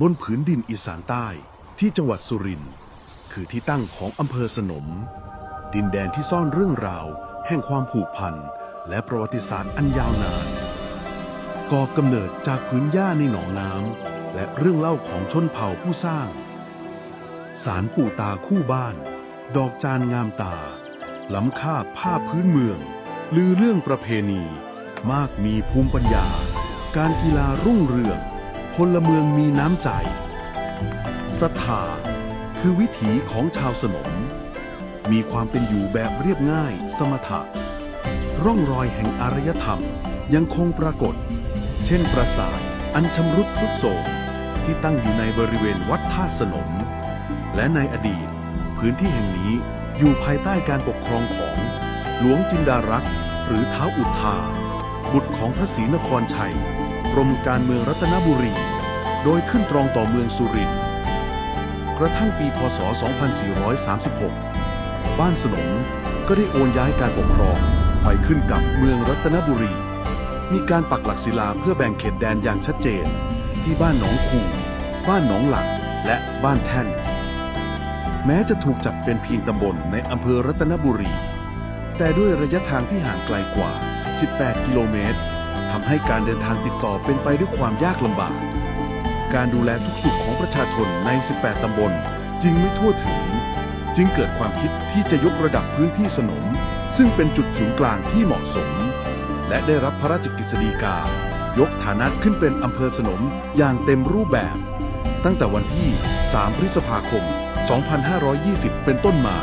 บนผืนดินอีสานใต้ที่จังหวัดสุรินทร์คือที่ตั้งของอำเภอสนม ดินแดนที่ซ่อนเรื่องราว แห่งความผูกพัน และประวัติศาสตร์อันยาวนานก่อกำเนิดจากพื้นหญ้าในหนองน้ำและเรื่องเล่าของชนเผ่าผู้สร้าง สารปู่ตาคู่บ้าน ดอกจานงามตา ล้ำค่าผ้าพื้นเมือง ลือเรื่องประเพณี มากมีภูมิปัญญา การกีฬารุ่งเรือง พลเมืองมีน้ำใจศรัทธาคือวิถีของชาวสนม มีความเป็นอยู่แบบเรียบง่ายสมถะ ร่องรอยแห่งอารยธรรมยังคงปรากฏ เช่นปราสาทอันชำรุดทรุดโทรมที่ตั้งอยู่ในบริเวณวัดท่าสนม และในอดีต พื้นที่แห่งนี้อยู่ภายใต้การปกครองของหลวงจินดารักษ์หรือท้าอุทธาบุตรของพระศรีนครชัย กรมการเมืองรัตนบุรี โดยขึ้นตรองต่อเมืองสุรินทร์กระทั่งปีพศ 2436 บ้านสนมก็ได้โอนย้ายการปกครองไปขึ้นกับเมืองรัตนบุรี มีการปักหลักศิลาเพื่อแบ่งเขตแดนอย่างชัดเจน ที่บ้านหนองคูบ้านหนองหลักและบ้านแท่น แม้จะถูกจัดเป็นเพียงตำบลในอำเภอรัตนบุรี แต่ด้วยระยะทางที่ห่างไกลกว่า 18 กิโลเมตร ทำให้การเดินทางติดต่อเป็นไปด้วยความยากลำบาก การดูแลทุกสุขของประชาชนใน 18 ตำบล จึงไม่ทั่วถึง จึงเกิดความคิดที่จะยกระดับพื้นที่สนม ซึ่งเป็นจุดศูนย์กลางที่เหมาะสม และได้รับพระราชกฤษฎีกา ยกฐานะขึ้นเป็นอำเภอสนมอย่างเต็มรูปแบบ ตั้งแต่วันที่ 3 พฤษภาคม 2520 เป็นต้นมา